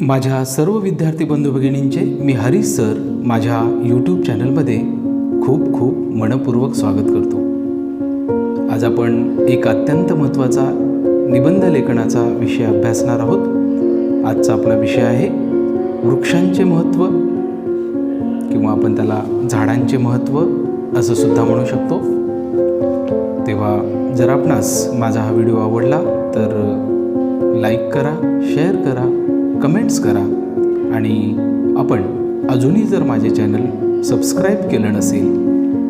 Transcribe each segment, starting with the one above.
माझ्या सर्व विद्यार्थी बंधू भगिनींचे मी हरीश सर माझ्या यूट्यूब चॅनलमध्ये खूप खूप मनपूर्वक स्वागत करतो. आज आपण एक अत्यंत महत्त्वाचा निबंध लेखनाचा विषय अभ्यासणार आहोत. आजचा आपला विषय आहे वृक्षांचे महत्त्व किंवा आपण त्याला झाडांचे महत्त्व असं सुद्धा म्हणू शकतो. तेव्हा जर आपणास माझा हा व्हिडिओ आवडला तर लाईक करा शेअर करा कमेंट्स करा आणि आपण अजूनही जर माझे चॅनल सबस्क्राईब केलं नसेल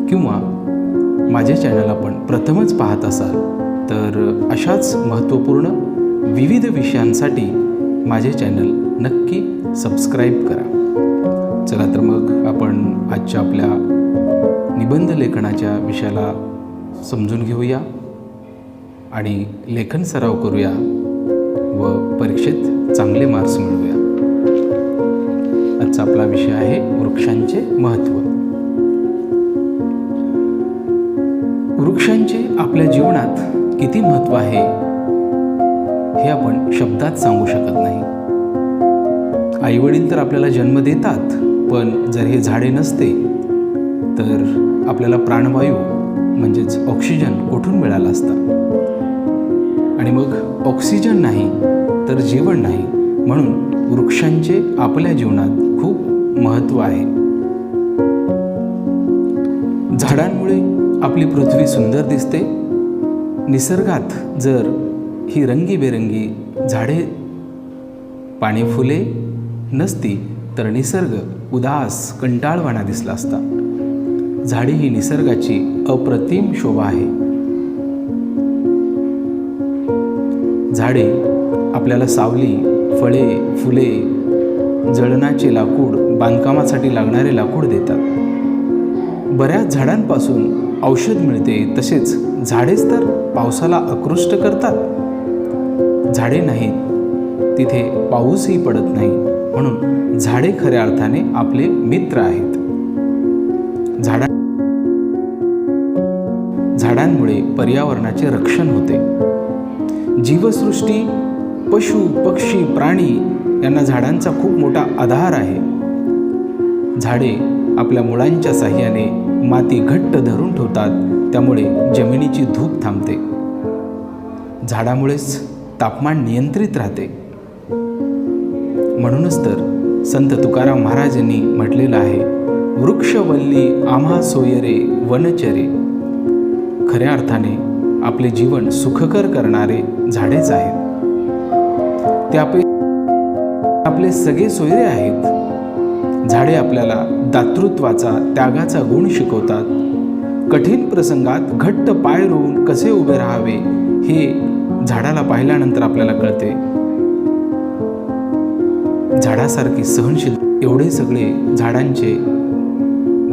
किंवा माझे चॅनल आपण प्रथमच पाहत असाल तर अशाच महत्त्वपूर्ण विविध विषयांसाठी माझे चॅनल नक्की सबस्क्राईब करा. चला तर मग आपण आजच्या आपल्या निबंध लेखनाच्या विषयाला समजून घेऊया आणि लेखन सराव करूया व परीक्षेत चांगले मार्क्स मिळवूया. आजचा आपला विषय आहे वृक्षांचे महत्त्व. वृक्षांचे आपल्या जीवनात किती महत्त्व आहे हे आपण शब्दात सांगू शकत नाही. आईवडील तर आपल्याला जन्म देतात पण जर हे झाडे नसते तर आपल्याला प्राणवायू म्हणजेच ऑक्सिजन कुठून मिळाला असता? आणि मग ऑक्सिजन नाही तर जीवन नाही. म्हणून वृक्षांचे आपल्या जीवनात खूप महत्त्व आहे. झाडांमुळे आपली पृथ्वी सुंदर दिसते. निसर्गात जर ही रंगीबेरंगी झाडे पाणी फुले नसती तर निसर्ग उदास कंटाळवाणा दिसला असता. झाडे ही निसर्गाची अप्रतिम शोभा आहे. झाडे आपल्याला सावली फळे फुले जळणाचे लाकूड बांधकामासाठी लागणारे लाकूड देतात. बऱ्याच झाडांपासून औषध मिळते तसेच झाडेच तर पावसाला आकृष्ट करतात. झाडे नाहीत तिथे पाऊसही पडत नाही म्हणून झाडे खऱ्या अर्थाने आपले मित्र आहेत. झाडा झाडांमुळे पर्यावरणाचे रक्षण होते. जीवसृष्टी पशु पक्षी प्राणी यांना झाडांचा खूप मोठा आधार आहे. झाडे आपल्या मुळांच्या साह्याने माती घट्ट धरून ठेवतात त्यामुळे जमिनीची धूप थांबते. झाडामुळेच तापमान नियंत्रित राहते. म्हणूनच तर संत तुकाराम महाराजांनी म्हटलेलं आहे वृक्षवल्ली आम्हा सोयरे वनचरे. खऱ्या अर्थाने आपले जीवन सुखकर करणारे झाडेच आहेत. त्यापैकी आपले आपले सगळे सोयरे आहेत. झाडे आपल्याला दातृत्वाचा त्यागाचा गुण शिकवतात. कठीण प्रसंगात घट्ट पाय रोवून कसे उभे राहावे हे झाडाला पाहिल्यानंतर आपल्याला कळते. झाडासारखी सहनशील एवढे सगळे झाडांचे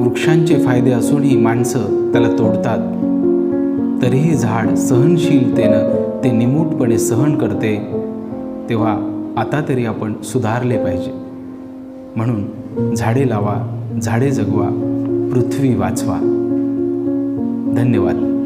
वृक्षांचे फायदे असूनही माणसं त्याला तोडतात. तरीही झाड सहनशीलतेनं ते निमूटपणे सहन करते. तेव्हा आता तरी आपण सुधारले पाहिजे. म्हणून झाडे लावा झाडे जगवा पृथ्वी वाचवा. धन्यवाद.